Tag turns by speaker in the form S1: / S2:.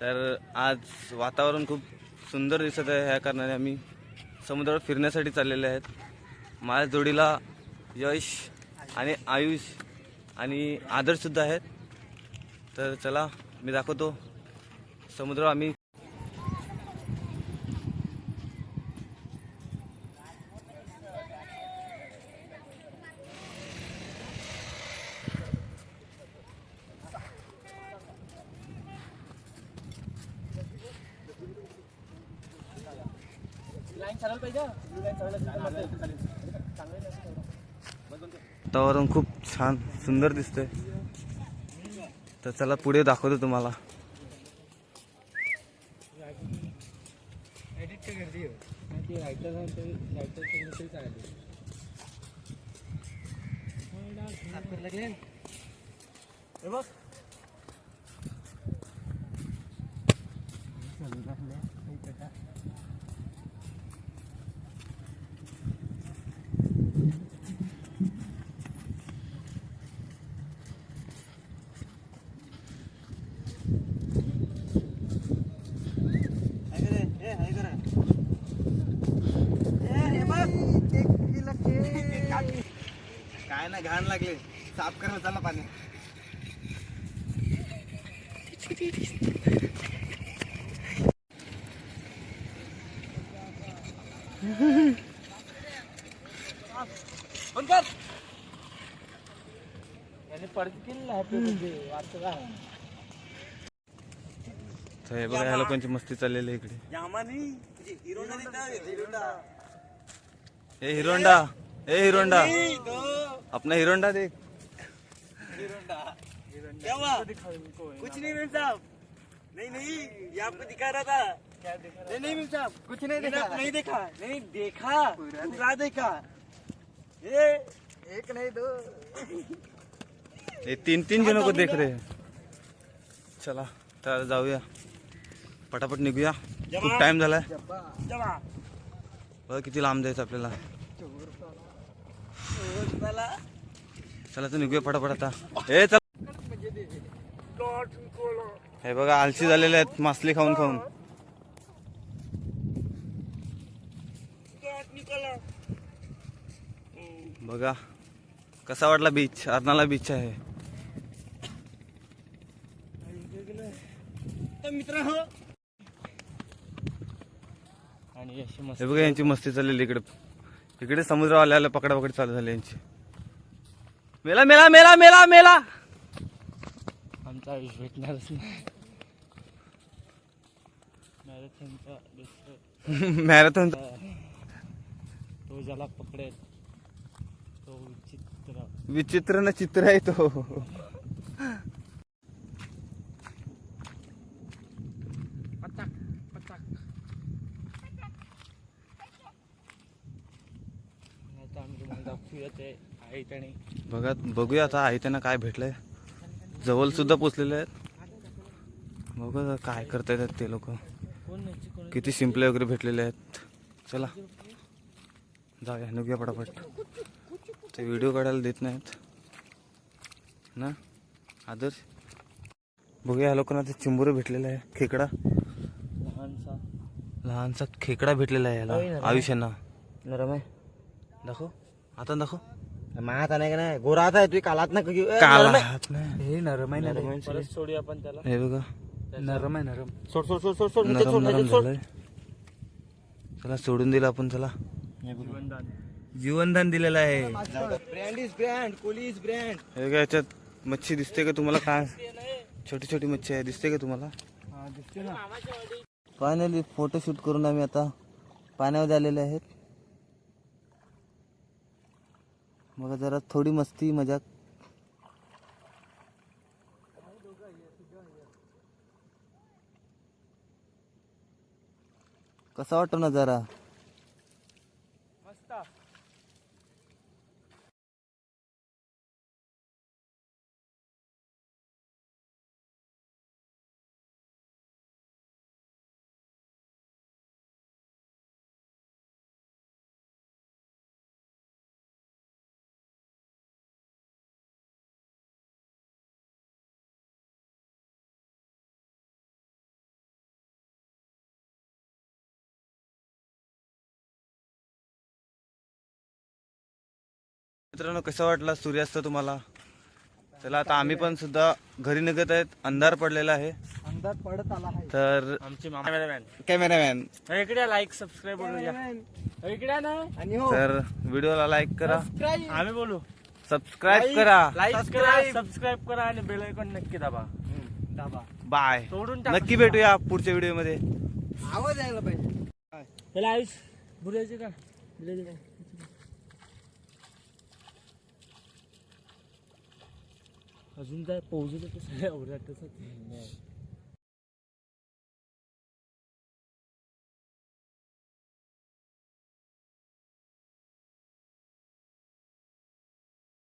S1: तर आज वातावरण खूप सुंदर दिसत आहे. ह्या कारणाने आम्ही समुद्रावर फिरण्यासाठी चाललेले आहेत. माझ्या जोडीला यश आणि आयुष आणि आदर्शसुद्धा आहेत. तर चला मी दाखवतो. समुद्र आम्ही वातावरण खूप छान सुंदर दिसतंय. तर चला पुढे दाखवतो तुम्हाला. काय ना घाण लागले. साफ करणं चला पाणी. तर हे बघा ह्या लोकांची मस्ती चाललेली आहे इकडे. हे हिरोंडा. हे हिरोंडा. अपना हिरोंडा देख।
S2: कुछ नहीं मेम साहब नहीं नहीं ये आपको दिखा रहा था। नहीं नहीं मेम साहब कुछ नहीं देखा नहीं देखा। नहीं देखा? पूरा देखा। ये एक नहीं दो।
S1: हे तीन तीन जनों को देख रहे हैं। चला तर जाऊया पटापट निघूया। खूप टाइम झालाय बघा किती लांब जायचं आपल्याला।
S2: चला
S1: तू निघूया पटापट आता. हे चला. हे बघा आलशी झालेले आहेत मासली खाऊन खाऊन. बघा कसा वाटला बीच अर्नाला बीच आहे.
S3: आणि
S1: हे बघा यांची मस्ती चाललेली इकडे. इकडे समुद्र आल्याला पकडापकडी चालू झाली यांची. मेला मेला मेला मेला मेला.
S3: आमचा आयुष भेटणारच नाही. मॅरेथॉनचा दुसरं
S1: मॅरेथॉन
S3: तो ज्याला पकडेल तो विचित्र.
S1: विचित्र ना चित्र आहे तो
S3: पटाक पटाक आता आम्ही तुम्हाला दाखवूया ते आहे त्याने.
S1: बघा बघूया आता आई त्यांना काय भेटलंय. जवळ सुद्धा पोचलेले आहेत. बघा काय करतायत ते लोक. किती शिंपले वगैरे भेटलेले आहेत. चला. जाऊया निघूया पटापट. ते व्हिडिओ काढायला देत नाहीत. ना? आदर्श? बघूया लोकांना ते चिंबुरे भेटलेले आहे. खेकडा?
S3: लहानसा.
S1: लहानसा खेकडा भेटलेला आहे याला. आयुष्यांना.
S2: नरम है
S1: दाखव. आता दाखव.
S2: मात आने का नाही? गोरा आता तू कालात ना
S1: काला हात नाही.
S2: हे नरम आहे नरम
S3: परत सोडूया आपण त्याला.
S1: हे बघा.
S2: नरम आहे नरम. सोड सोड सोड सोड सोड
S1: नरम नरम झालंय. चला सोडून दिलं आपण चला.
S3: जीवनदान
S1: जीवनदान दिलेलं आहे.
S2: Brand is brand Koli is brand.
S1: हे काय याच्यात मच्छी दिसते का तुम्हाला? काय? छोटी छोटी मच्छी आहे. दिसते का तुम्हाला?
S2: हा दिसते ना.
S1: फायनली फोटोशूट करून आम्ही आता पाण्यावर आलेले आहेत. मग जरा थोडी मस्ती मजाक. कसा वाटतो ना जरा मित्रांनो कसं वाटला सूर्यास्त तुम्हाला? चला आता आम्ही पण सुद्धा घरी निघत आहेत. अंधार पडलेला आहे.
S2: अंदाज पडत आला आहे.
S1: तर
S3: आमचे कॅमेरामॅन
S1: कॅमेरामॅन
S3: इकडे लाईक सबस्क्राईब करूया इकडे ना.
S2: आणि हो.
S1: तर व्हिडिओला लाईक करा.
S3: आम्ही बोलू.
S1: सबस्क्राईब करा.
S3: लाईक करा. सबस्क्राईब करा आणि बेल आयकॉन नक्की दाबा.
S2: दाबा.
S1: बाय
S3: तोडून टाक.
S1: नक्की भेटूया पुढच्या व्हिडिओमध्ये
S2: आवाज यायला पाहिजे.
S3: आयुष का बुडायचे का अजून काय पोहोचत कसं एवढ्या